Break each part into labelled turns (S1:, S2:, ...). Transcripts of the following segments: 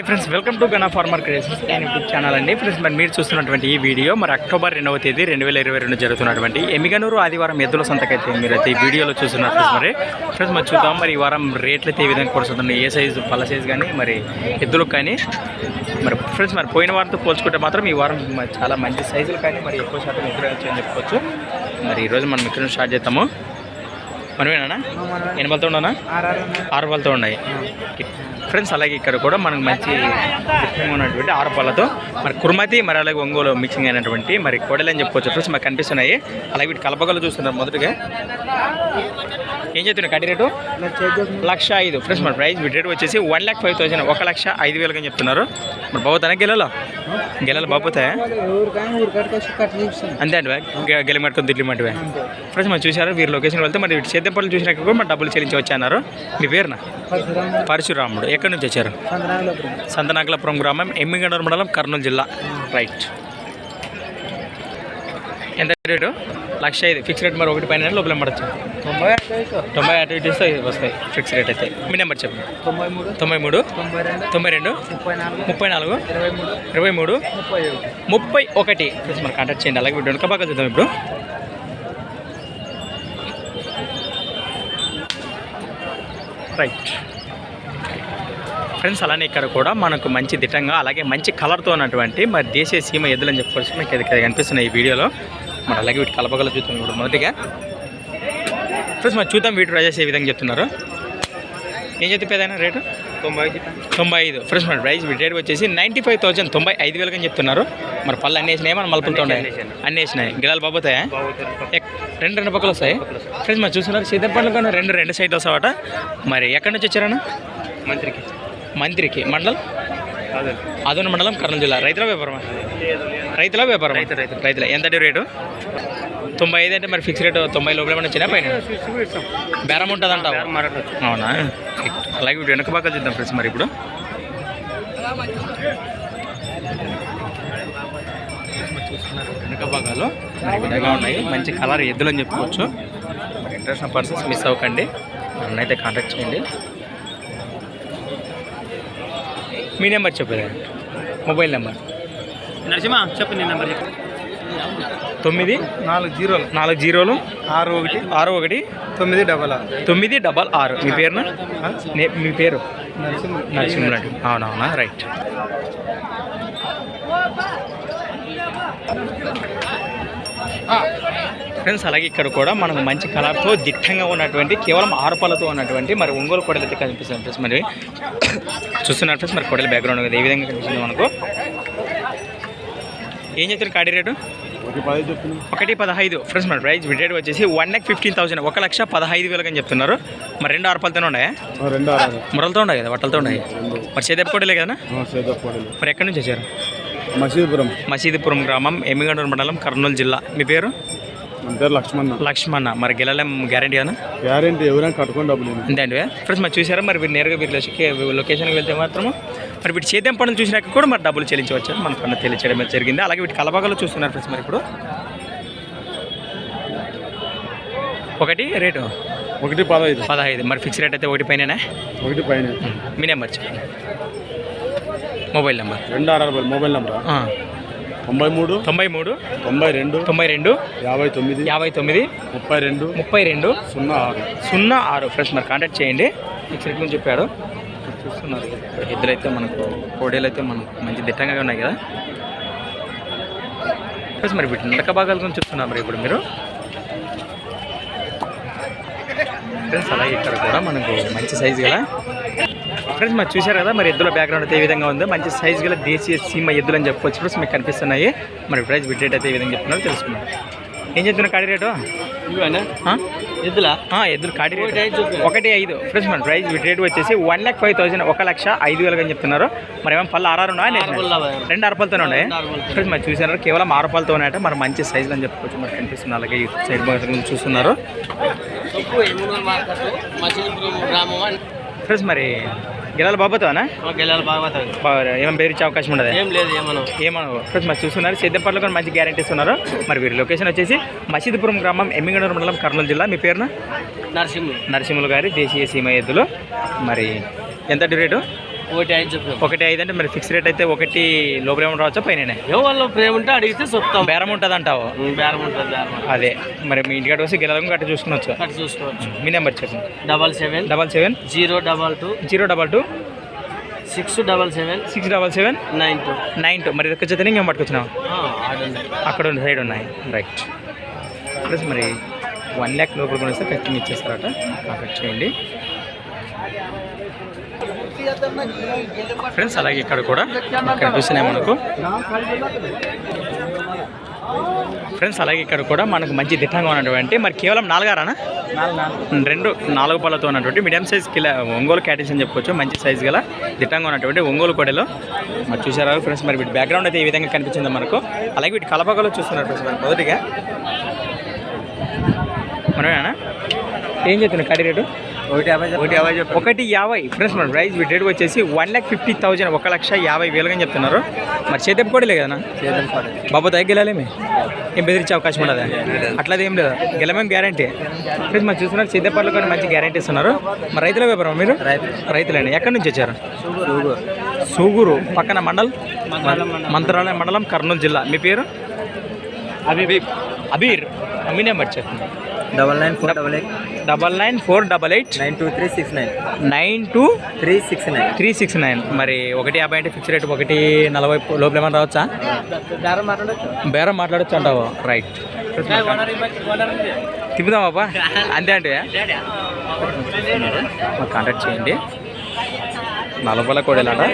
S1: Hi friends welcome to Gana farmer creations and YouTube channel అండి. Friends మరి మీరు చూస్తున్నటువంటి ఈ వీడియో మరి అక్టోబర్ రెండవ తేదీ రెండు వేల ఇరవై రెండు జరుగుతున్నటువంటి ఎమిగనూరు ఆదివారం ఎద్దుల సంతకైతే మీరు అయితే ఈ వీడియోలో చూస్తున్నారు ఫ్రెండ్స్ మరి. ఫ్రెండ్స్ మరి చూద్దాం మరి ఈ వారం రేట్లు అయితే ఏ విధంగా కొడుతున్నాయి ఏ సైజు పళ్ళ సైజు కానీ మరి ఎద్దులకు కానీ. మరి ఫ్రెండ్స్ మరి పోయిన వారంతో పోల్చుకుంటే మాత్రం ఈ వారం చాలా మంచి సైజులు కానీ మరి ఎక్కువ శాతం ఎదురు వచ్చాయని చెప్పుకోవచ్చు. మరి ఈరోజు మనం ఇక్కడ స్టార్ట్ చేస్తాము మనమేనా బలతో ఉండనా ఆరు పళ్ళతో ఉన్నాయి. ఫ్రెండ్స్ అలాగే ఇక్కడ కూడా మనకు మంచి ఉన్నటువంటి ఆరు పళ్ళతో మరి కుర్మతి మరి అలాగే ఒంగోలు మిక్సింగ్ అయినటువంటి మరి కోడలు అని చెప్పుకోవచ్చు ఫ్రెండ్స్ మాకు కనిపిస్తున్నాయి. అలాగే వీటి కలపగలు చూస్తున్నారు మొదటిగా. ఏం చెప్తున్నారు కట్టి రేటు? లక్ష ఐదు. ఫ్రెండ్స్ మరి ప్రైస్ వీటి రేటు వచ్చేసి వన్ ల్యాక్ ఫైవ్ థౌసండ్ ఒక లక్ష ఐదు వేలుగా చెప్తున్నారు. మరి
S2: భవ తనకి వెళ్ళాలో గెలలు చూపిస్తాను
S1: అంతే అండి గెలి మట్టుకొని దిడ్లి మట్టువే ఫ్రెండ్స్ మరి చూసారు వీరు లొకేషన్ వెళ్తే మరి వీటి సేద్యం పనులు చూసినాక కూడా మరి డబ్బులు చెల్లించవచ్చు అన్నారు. మీ పేరున?
S2: పరశురామ
S1: పరశురాముడు. ఎక్కడి నుంచి వచ్చారు? సంతనాకలపురం గ్రామం ఎమ్మిగండూరు మండలం కర్నూలు జిల్లా. రైట్. ఎంత రేటు? లక్ష ఐదు. ఫిక్స్ రేట్ మరి ఒకటి పైన లోపల పడచ్చు
S2: తొంభై
S1: తొంభై యాక్టివిటీస్ వస్తాయి ఫిక్స్ రేట్ అయితే. మీ నెంబర్ చెప్పండి.
S2: తొంభై మూడు.
S1: తొంభై మూడు.
S2: తొంభై రెండు. ముప్పై నాలుగు. ఇరవై మూడు. ముప్పై ఒకటి
S1: ముప్పై ఒకటి. ప్లీజ్ మరి కాంటాక్ట్ చేయండి. అలాగే వీడియో బాగా చూద్దాం ఇప్పుడు. రైట్ ఫ్రెండ్స్ అలానే ఇక్కడ కూడా మనకు మంచి దిట్టంగా అలాగే మంచి కలర్తో ఉన్నటువంటి మరి దేశీయ సీమ ఎద్దులని చెప్పుకోవచ్చు ఇక్కడ కనిపిస్తున్నాయి ఈ వీడియోలో. మరి అలాగే వీటి కలపగల చూద్దాం ఇప్పుడు మొదటిగా ఫ్రెండ్స్ మరి చూద్దాం వీటి ప్రైజెస్ ఏ విధంగా చెప్తున్నారు. ఏం చెప్తే రేటు?
S2: తొంభై
S1: తొంభై ఐదు. ఫ్రెష్ మన ప్రైస్ వీటి రేట్ వచ్చేసి నైంటీ ఫైవ్ థౌసండ్ తొంభై ఐదు వేలుగా చెప్తున్నారు. మరి పళ్ళు అన్ని వేసినాయి? మన మలుపులతో ఉన్నాయి? అన్ని వేసినాయి. గిలాలు బాబోతాయా రెండు రెండు పక్కలు వస్తాయి? ఫ్రెండ్స్ మరి చూస్తున్నారు సీతం పండ్లు కానీ రెండు రెండు సైడ్లు వస్తావట మరి ఎక్కడి నుంచి వచ్చారన్న
S2: మంత్రికి.
S1: మంత్రికి. మండలం? అదన మండలం కర్నూలు జిల్లా. రైతుల వ్యాపారమా? రైతుల వ్యాపారం
S2: రైతు, రైతు.
S1: రైతుల. ఎంత రేటు? తొంభై ఐదు అంటే మరి ఫిక్స్ రేటు తొంభై లోపల ఏమైనా వచ్చినా పైన? బేరం ఉంటుంది అంటావా అవునా? అలాగే వీటి వెనక బాగా చూద్దాం ఫ్రెండ్స్ మరి ఇప్పుడు. వెనక భాగాలు విధంగా ఉన్నాయి. మంచి కలర్ ఎద్దులు అని చెప్పుకోవచ్చు. ఇంట్రెస్ట్ పర్సన్స్ మిస్ అవ్వకండి. నన్ను అయితే కాంటాక్ట్ చేయండి. మీ నెంబర్ చెప్పేది. Mobile number.
S2: నరసింహ చెప్పు నీ నెంబర్ చెప్పు.
S1: తొమ్మిది
S2: నాలుగు జీరోలు.
S1: నాలుగు జీరోలు.
S2: ఆరు ఒకటి.
S1: ఆరు ఒకటి.
S2: తొమ్మిది డబల్ ఆరు.
S1: తొమ్మిది డబల్ ఆరు. మీ పేరున నే- మీ పేరు?
S2: నరసింహ.
S1: నరసింహరెడ్డి అవునవునా? రైట్. ఫ్రెండ్స్ అలాగే ఇక్కడ కూడా మనకు మంచి కలర్తో దిట్టంగా ఉన్నటువంటి కేవలం ఆరు పళ్ళతో ఉన్నటువంటి మరి ఒంగోలు కొడలు అయితే కనిపిస్తుంది ఫ్రెండ్స్. మరి చూస్తున్నారు ఫ్రెండ్స్ మరి కొడల బ్యాక్గ్రౌండ్ కదా ఏ విధంగా కనిపిస్తుంది మనకు? ఏం చెప్తారు కాడి రేటు?
S2: ఒకటి
S1: పదహైదు ఫ్రెండ్స్ మరి ప్రైస్ రేట్ వచ్చేసి వన్ ల్యాక్ ఫిఫ్టీన్ థౌసండ్ ఒక లక్ష పదహైదు వేలకు అని చెప్తున్నారు. మరి రెండు ఆరు పళ్ళతోనే ఉన్నాయా మురలతో ఉన్నాయి? కదా బట్టలతో ఉన్నాయి? మరి చేదెప్ప కొడలే కదా మరి ఎక్కడి నుంచి వచ్చారు?
S2: మసీదుపురం.
S1: మసీదుపురం గ్రామం ఎమ్మిగండూరు మండలం కర్నూలు జిల్లా. మీ పేరు?
S2: మన పేరు లక్ష్మణ్.
S1: లక్ష్మణ. మరి గెలలేం గ్యారంటీ అనా
S2: గ్యారెంటీ ఎవరైనా కట్టుకొని డబ్బులు
S1: అంతే అండి ఫ్రెండ్స్ మరి చూసారా? మరి మీరు నేరుగా మీరు లొకేషన్ లొకేషన్కి వెళ్తే మాత్రము మరి వీటి చేద్దాం పనులు చూసినాక కూడా మరి డబ్బులు చెల్లించవచ్చు మన పన్ను తెలియచేయడం జరిగింది. అలాగే వీటి కలబాగాలు చూస్తున్నారు ఫ్రెండ్స్ మరి ఇప్పుడు. ఒకటి రేటు?
S2: ఒకటి పదహైదు.
S1: పదహైదు. మరి ఫిక్స్ రేట్ అయితే ఒకటి పైన
S2: ఒకటి పైన.
S1: మీ నెంబర్ మొబైల్ నెంబర్.
S2: రెండు ఆరు మొబైల్ నెంబర్? తొంభై మూడు
S1: తొంభై మూడు
S2: తొంభై రెండు
S1: తొంభై రెండు
S2: యాభై తొమ్మిది
S1: యాభై తొమ్మిది
S2: ముప్పై రెండు
S1: ముప్పై రెండు
S2: సున్నా ఆరు.
S1: సున్నా ఆరు. ఫ్రెండ్స్ మరి కాంటాక్ట్ చేయండి సెట్ గురించి చెప్పాడు. చూస్తున్నారు ఇద్దరు అయితే మనకు కోడేలు అయితే మనకు మంచి దిట్టంగా ఉన్నాయి కదా. ఫ్రెండ్స్ మరి వీటి నడక భాగాల గురించి చెప్తున్నారు మరి ఇప్పుడు మీరు. ఫ్రెండ్స్ అలాగే ఇక్కడ కూడా మనకు మంచి సైజు గల ఫ్రెండ్స్ మరి చూశారు కదా మరి ఎద్దుల బ్యాక్గ్రౌండ్ అయితే ఏ విధంగా ఉందో. మంచి సైజు గల దేశీయ సీమ ఎద్దులు అని చెప్పొచ్చు. ఫ్రెండ్స్ మీకు కనిపిస్తున్నాయి. మరి ప్రైస్ బిట్ రేట్ అయితే ఏ విధంగా చెప్తున్నారో. తెలుసుకున్నాం ఏం చెప్తున్నారు కాడి రేటు?
S2: ఎద్దులా?
S1: ఎద్దులు కాడి రేటు.
S2: ఒకటి ఐదు
S1: ఫ్రెండ్స్ మన ప్రైస్ వీటి రేట్ వచ్చేసి వన్ ల్యాక్ ఫైవ్ థౌసండ్ ఒక లక్ష ఐదు వేలుగా అని చెప్తున్నారు. మరి ఏమో పళ్ళు ఆరు ఉన్నాయా? లేదా? రెండు అరపలతోనే ఉన్నాయి. ఫ్రెండ్స్ మరి చూసారు కేవలం ఆరుపలతో ఉన్నాయంటే మరి మంచి సైజులు అని చెప్పుకోవచ్చు మరి కనిపిస్తుంది. అలాగే సైడ్ భాగం చూస్తున్నారు. ఫ్రెండ్స్ మరి గిరాల బాబోతోనా?
S2: గెలాలి బాగా
S1: ఏమైనా పేరు ఇచ్చే అవకాశం ఉండదు
S2: ఏం లేదు ఏమన్నా.
S1: ఏమో ఫ్రెండ్స్ మరి చూస్తున్నారు సిద్ధపల్లిలో కూడా మంచి గ్యారెంటీస్ ఉన్నారు మరి వీరి లొకేషన్ వచ్చేసి మసీదుపురం గ్రామం ఎమ్మిగనూరు మండలం కర్నూలు జిల్లా. మీ పేరున?
S2: నరసింహులు.
S1: నరసింహులు గారి దేశీయ సీమ ఎద్దులు. మరి ఎంత రేటు?
S2: ఒకటి ఐదు చెప్పాము
S1: ఒకటి ఐదు అంటే మరి ఫిక్స్ రేట్ అయితే ఒకటి లోపల ఏమైనా రావచ్చా? పైన
S2: ఎవరు ప్రేమ ఉంటే అడిగితే చెప్తాం.
S1: బేరం ఉంటుంది అంటావు.
S2: బేరం ఉంటుంది.
S1: అదే. మరి మీ ఇంటికాడ వస్తే గెలడం గట్ట చూసుకునొచ్చు.
S2: కట్ చూసుకోవచ్చు.
S1: మీ నెంబర్ చెప్పండి
S2: double seven
S1: double seven
S2: zero double two
S1: zero double two
S2: six double seven
S1: six double seven
S2: nine two.
S1: Nine two. మరి ఇదొక ఇంకేం పట్టుకొచ్చినావు?
S2: ఆడండి
S1: అక్కడ ఉన్న సైడ్ ఉన్నాయి. రైట్ ప్లస్ మరి వన్ ల్యాక్ లోపల కొనిస్తే ఖచ్చితంగా ఇచ్చేస్తారట. కాంటాక్ట్ చేయండి. ఫ్రెండ్స్ అలాగే ఇక్కడ కూడా కనిపిస్తున్నాయి మనకు. ఫ్రెండ్స్ అలాగే ఇక్కడ కూడా మనకు మంచి దిట్టంగా ఉన్నటువంటి మరి కేవలం నాలుగారానా? రెండు నాలుగు పళ్ళతో ఉన్నటువంటి మీడియం సైజ్ కిలా ఒంగోలు క్యాటిస్ అని చెప్పుకోవచ్చు మంచి సైజ్ గల దిట్టంగా ఉన్నటువంటి ఒంగోలు కొడెలో. మరి చూసారా ఫ్రెండ్స్ మరి వీటి బ్యాక్గ్రౌండ్ అయితే ఈ విధంగా కనిపించింది మనకు. అలాగే వీటి కలపకలో చూస్తున్నారు ఫ్రెండ్స్ మరి మొదటిగా. మనమేనా? ఏం చెప్తున్నా కడి రేటు?
S2: ఒకటి యాభై
S1: ఫ్రెండ్స్ మన ప్రైస్ రేట్ వచ్చేసి వన్ ల్యాక్ ఫిఫ్టీ థౌజండ్ ఒక లక్ష యాభై వేలుగా చెప్తున్నారు. మరి చేతి కూడా కదా బాబు దగ్గర గెలాలేమే ఏం బెదిరించే అవకాశం ఉండదా? అట్లా ఏం లేదా. గెలమేం గ్యారంటీ ఫ్రెండ్స్ మరి చూస్తున్నారు సిద్ధపల్లి కూడా మంచి గ్యారంటీ ఇస్తున్నారు. మరి రైతుల వ్యాపారం మీరు?
S2: రైతు
S1: రైతులండి. ఎక్కడి నుంచి వచ్చారు?
S2: సూగూరు.
S1: పక్కన మండల్. మంత్రాలయం మండలం కర్నూలు జిల్లా. మీ పేరు?
S2: అవి
S1: అబీర్. మీ నెంబర్ చెప్పండి
S2: double nine four double eight
S1: double nine four double eight
S2: nine two three six nine
S1: nine two
S2: three six nine
S1: three six nine మరి ఒకటి యాభై అంటే ఫిక్స్ రేట్ ఒకటి నలభై లోపల ఏమైనా రావచ్చా?
S2: బేరం మాట్లాడచ్చు
S1: బేరం మాట్లాడచ్చు అంటావు. రైట్. తిప్పుదామాపా అంతే అంటే? మాకు కాంటాక్ట్ చేయండి. నలభై కూడా వెళ్ళాడా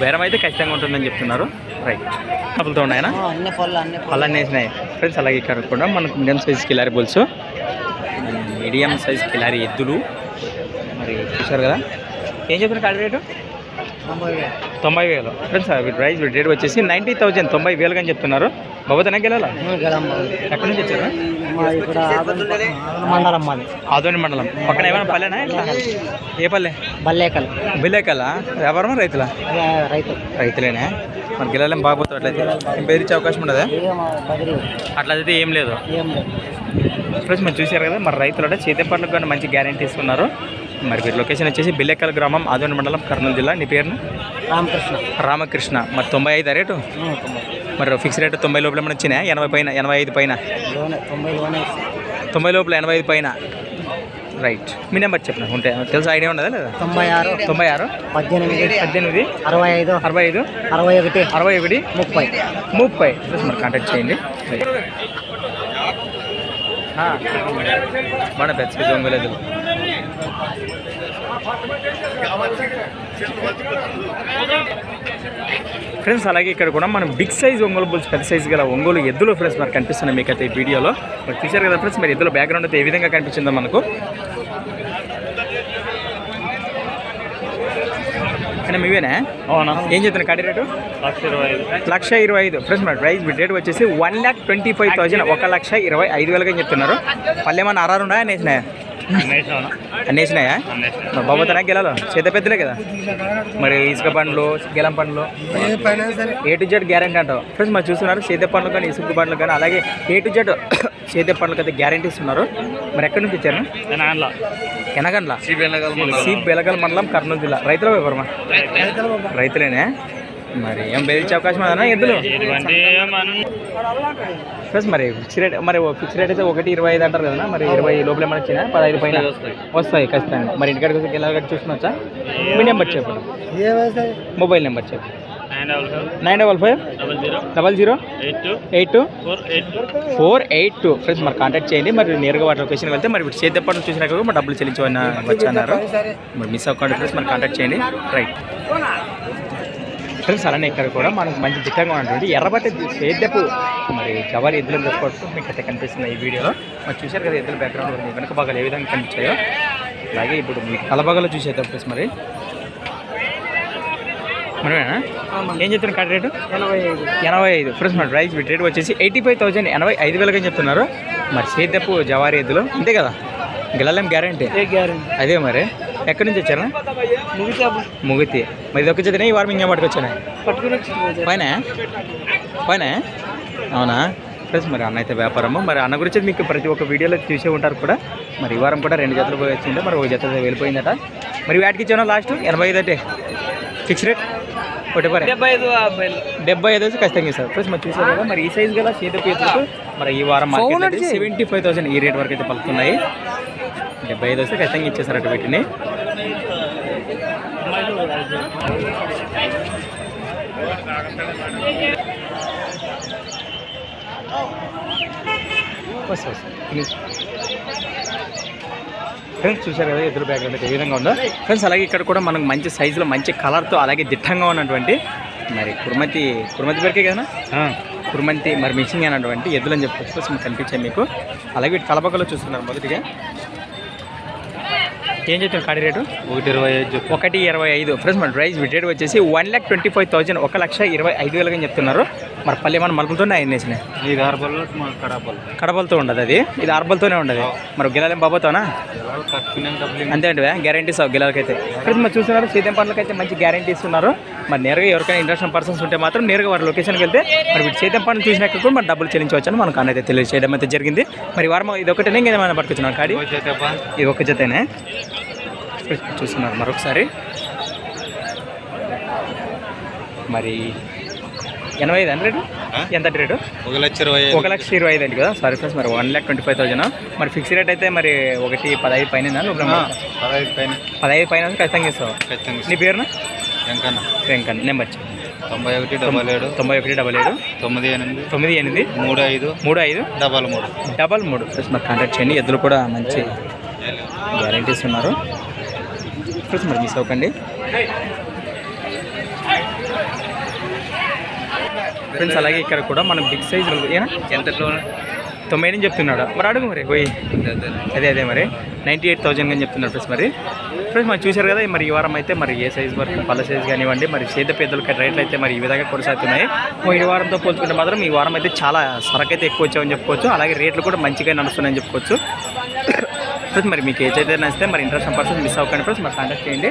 S1: బేరం అయితే ఖచ్చితంగా ఉంటుందని చెప్తున్నారు. రైట్. డబ్బులతో ఉన్నాయనా?
S2: అన్ని పళ్ళు అన్ని
S1: వేసినాయి. ఫ్రెండ్స్ అలాగే ఇక్కడ కూడా మనకు medium size Khillari bulls medium size Khillari ఎద్దులు. మరి చూశారు కదా? ఏం చెప్పిన కాడి రేటు? తొంభై వేలు. ఫ్రెండ్స్ ప్రైస్ రేట్ వచ్చేసి నైంటీ థౌజండ్ తొంభై వేలుగా అని చెప్తున్నారు. బాబోతనకి వెళ్ళాలా? ఎక్కడి నుంచి వచ్చారు?
S2: మండలం మాది.
S1: ఆదోని మండలం. పక్కన ఏమైనా పల్లెనా ఎట్లా ఏ పల్లె?
S2: బల్లేకల్.
S1: బిల్లేకల్లా? వ్యాపారమా రైతులా?
S2: రైతు.
S1: రైతులేనే? మనకి గిల్లలేం బాగుపోతుంది అట్లయితే. బెదిరించే అవకాశం ఉండదా? అట్లయితే ఏం లేదు.
S2: ఏం లేదు
S1: ఫ్రెండ్స్ మీరు చూశారు కదా మరి రైతులు అంటే చేతి పండ్లకు కానీ మంచి గ్యారంటీ ఇస్తున్నారు. మరి వీరి లొకేషన్ వచ్చేసి బిల్లెక్కల గ్రామం ఆదోని మండలం కర్నూలు జిల్లా. నీ పేరును?
S2: రామకృష్ణ.
S1: రామకృష్ణ. మరి తొంభై ఐదు రేటు? మరి ఫిక్స్ రేటు తొంభై లోపల ఏమైనా వచ్చినాయా? ఎనభై పైన ఎనభై ఐదు పైన?
S2: తొంభై
S1: లోపల ఎనభై ఐదు పైన. రైట్ మీ నెంబర్ చెప్పిన? ఉంటే. తెలుసు? ఐడియా ఉండదా లేదా?
S2: తొంభై ఆరు.
S1: తొంభై ఆరు.
S2: పద్దెనిమిది.
S1: పద్దెనిమిది.
S2: అరవై ఐదు.
S1: అరవై ఐదు.
S2: అరవై ఒకటి.
S1: అరవై ఒకటి.
S2: ముప్పై.
S1: ముప్పై. ప్లస్ మరి కాంటాక్ట్ చేయండి. మన పెద్ద సైజు ఒంగోలేదు ఫ్రెండ్స్ అలాగే ఇక్కడ కూడా మనం బిగ్ సైజ్ ఒంగోలు బుల్స్ పెద్ద సైజు గల ఒంగోలు ఎద్దులు ఫ్రెండ్స్ మరి కనిపిస్తున్నాయి మీకు అయితే ఈ వీడియోలో. మరి చూశారు కదా ఫ్రెండ్స్ మరి ఎద్దుల బ్యాక్గ్రౌండ్ అయితే ఏ విధంగా కనిపించిందో మనకు. కానీ మీవేనా?
S2: అవునా?
S1: ఏం చెప్తున్నా కడి రేటు?
S2: లక్ష ఇరవై ఐదు.
S1: లక్ష ఇరవై ఐదు. ఫ్రెండ్స్ మన ప్రైస్ రేట్ వచ్చేసి one lakh twenty five thousand ఒక లక్ష ఇరవై ఐదు వేలుగా చెప్తున్నారు. పల్లె ఏమన్నా ఆర్ఆర్ ఉన్నాయా నేసినాయా అన్నేసినాయా? మరి బాబోతనా గెలాలో? చేత పెద్దలే కదా? మరి ఇసుక పండ్లు గెలం పండ్లు? ఏ టు జెడ్ గ్యారంటీ అంటావు? ఫ్రెండ్స్ మరి చూస్తున్నారు సేద్య పండ్లు కానీ ఇసుక పండ్లు కానీ అలాగే ఏ టు జెడ్ సేద్య పండ్లకు అయితే గ్యారంటీ ఇస్తున్నారు. మరి ఎక్కడి నుంచి ఇచ్చారు ఎనగండ్ల. సి బెలగల్ మండలం. కర్నూలు జిల్లా. రైతుల వ్యాపారమా? రైతులేనే? మరి ఏం బెదిరించే అవకాశం ఉందన్నా ఎద్దులు? ప్లస్ మరి ఫిక్స్ రేట్ మరి ఫిక్స్ రేట్ అయితే ఒకటి ఇరవై ఐదు అంటారు కదా మరి ఇరవై లోపల ఏమైనా వచ్చినా పదహైదు పైన? వస్తాయి. ఖచ్చితంగా. మరి ఇంటికాడికి వచ్చి గెలగట్టి చూసుకోవచ్చా? మీ నెంబర్ చెప్పండి మొబైల్ నెంబర్ చెప్పండి nine double five. Double zero. Eight two. Four eight two. Friends మరి కాంటాక్ట్ చేయండి. మరి నేరుగా వాటి లొకేషన్ వెళ్తే మరి వీటి చేతి చూసినాక కూడా మరి డబ్బులు చెల్లించమని వచ్చి అన్నారు. మరి మిస్ అవ్వకండి ఫ్రెండ్స్ మరి కాంటాక్ట్ చేయండి. రైట్ ఫ్రెండ్స్ అలానే ఇక్కడ కూడా మనకు మంచి దిట్టంగా ఉన్నటువంటి ఎర్రబట్టి సేద్యపు మరి జవారి ఎద్దులను తెచ్చుకోవచ్చు మీకు అయితే కనిపిస్తుంది ఈ వీడియోలో. మరి చూశారు కదా ఎద్దుల బ్యాక్గ్రౌండ్ వెనక భాగాలు ఏ విధంగా కనిపించాయో. అలాగే ఇప్పుడు మీకు తలభాగాలు చూసేద్దాం ఫ్రెండ్స్ మరి. మనమేనా? ఏం చెప్తున్నారు కార్డ్ రేటు?
S2: ఎనభై ఐదు.
S1: ఎనభై ఐదు ఫ్రెండ్స్ మన ప్రైస్ రేట్ వచ్చేసి ఎయిటీ ఫైవ్ థౌసండ్ ఎనభై ఐదు వేలకి చెప్తున్నారు. మరి సేద్యపు జవారి ఎద్దులు అంతే కదా?
S2: ఏ గ్యారెంటీ
S1: అదే మరి. ఎక్కడి నుంచి వచ్చారా?
S2: ముగితే.
S1: మరి ఇది ఒక్క చేతనే? ఈ వారం ఇంకా పట్టుకొచ్చాను? పైన? పైన? అవునా? ఫ్రెండ్స్ మరి అన్న అయితే వ్యాపారము. మరి అన్న గురించి మీకు ప్రతి ఒక్క వీడియోలో చూసే ఉంటారు కూడా. మరి ఈ వారం కూడా రెండు జతలు పోయి వచ్చిండే. మరి ఒక జత వెళ్ళిపోయిందట. మరి వాటికి ఇచ్చాను లాస్ట్ ఎనభై ఐదు అంటే. ఫిక్స్ రేట్ ఒకటి పరే
S2: డెబ్బై ఐదు
S1: డెబ్బై ఐదు వచ్చి ఖచ్చితంగా ఇస్తారు. ఫ్రెండ్స్ మరి చూసారు కదా మరి ఈ సైజ్ కదా చేత పీసులకు మరి ఈ వారం మార్కెట్ సెవెంటీ ఫైవ్ థౌసండ్ ఈ రేట్ వరకు అయితే పలుకుతున్నాయి. డెబ్బై ఐదు వస్తే ఖచ్చితంగా ఇచ్చేసారట వీటిని. వస్తా వస్తా ప్లీజ్ ఫ్రెండ్స్ చూశారు కదా ఎదురు బ్యాగ్ అయితే ఏ విధంగా ఉందో? ఫ్రెండ్స్ అలాగే ఇక్కడ కూడా మనకు మంచి సైజులో మంచి కలర్తో అలాగే దిట్టంగా ఉన్నటువంటి మరి కుర్మతి కుర్మతి పేరుకే కదా కుర్మంతి మరి మిక్సింగ్ అయినటువంటి ఎద్దులు అని కనిపించాయి మీకు. అలాగే వీటి తలపక్కలో చూస్తున్నారు మొదటిగా. ఏం చెప్తాను కాడి రేటు?
S2: ఒకటి ఇరవై ఐదు
S1: ఒకటి ఇరవై ఐదు. ఫ్రెండ్స్ మన ప్రైస్ రేట్ వచ్చేసి one lakh twenty five thousand ఒక లక్ష ఇరవై ఐదు వేలుగా చెప్తున్నారు. మరి పల్లె మన మలుపులతోనే ఆయన వేసినాయి
S2: ఇది ఆరుబల్లో మా కడాపల్లి
S1: కడపలతో ఉండదు అది. ఇది ఆర్బల్తోనే ఉండదు. మరి గిలాలేం బాబోతోనా? అంతే అండి గ్యారంటీస్ గిలాలకైతే. ఫ్రెండ్స్ మరి చూస్తున్నారు సీతం పండ్లకి అయితే మంచి గ్యారంటీస్ ఉన్నారు. మరి నేరుగా ఎవరికైనా ఇంట్రెస్ట్ పర్సన్స్ ఉంటే మాత్రం నేరుగా వారి లొకేషన్కి వెళ్తే మరి వీటి సీతం పండ్లు చూసినాక కూడా మరి డబ్బులు చెల్లించవచ్చు అని మనకు అన్నైతే తెలియజేయడం అయితే జరిగింది. మరి వారం ఇది ఒకటేనే ఇంకేమైనా పట్టుకొచ్చున్నాం కాడి ఇది ఒక జతనే. చూస్తున్నారు మరొకసారి. మరి ఎనభై ఐదు రేటు? ఎంత రేటు?
S2: ఒక లక్ష ఇరవై
S1: ఒక లక్ష ఇరవై ఐదు అండి కదా? సారీ ఫ్రెండ్స్ మరి one lakh twenty five thousand మరి ఫిక్స్ రేట్ అయితే మరి ఒకటి పదహైదు పైన
S2: పదహైదు పైన.
S1: పదహైదు పైన ఖచ్చితంగా ఇస్తావు?
S2: ఖచ్చితంగా
S1: నీ పేరున?
S2: వెంకన్న.
S1: వెంకన్ నెంబర్.
S2: తొంభై ఒకటి డబల్ ఏడు.
S1: తొంభై ఒకటి డబల్ ఏడు.
S2: తొమ్మిది ఎనిమిది.
S1: తొమ్మిది ఎనిమిది.
S2: మూడు ఐదు.
S1: మూడు ఐదు.
S2: డబల్ మూడు.
S1: డబల్ మూడు. ఫ్రెండ్స్ మరి కాంటాక్ట్ చేయండి. ఎద్దులు కూడా మంచి గ్యారంటీస్ ఉన్నారు. ఫ్రెండ్స్ మరి మిస్ అవ్వకండి. ఫ్రెండ్స్ అలాగే ఇక్కడ కూడా మనం బిగ్ సైజ్
S2: ఎంతలో
S1: తొంభై నుంచి చెప్తున్నాడు. మరి అడుగు మరి పోయి అదే అదే. మరి. నైంటీ ఎయిట్ థౌజండ్ అని చెప్తున్నారు ఫ్రెండ్స్ మరి. ఫ్రెండ్స్ మరి చూశారు కదా మరి ఈ వారం అయితే మరి ఏ సైజ్ వరకు పళ్ళ సైజ్ కానివ్వండి మరి చేత పెద్దలకి రేట్లు అయితే మరి ఈ విధంగా కొనసాగుతున్నాయి. ఈ వారంతో పోల్చుకుంటే మాత్రం ఈ వారం అయితే చాలా సరకు అయితే ఎక్కువ వచ్చామని చెప్పుకోవచ్చు. అలాగే రేట్లు కూడా మంచిగా నడుస్తున్నాయని చెప్పుకోవచ్చు. ఫ్రెండ్స్ మరి మీకు ఏదైతే నచ్చితే మరి ఇంట్రెస్ట్ పర్సన్ మిస్ అవ్వకండి ఫ్రెండ్స్. మరి కాంటాక్ట్ చేయండి.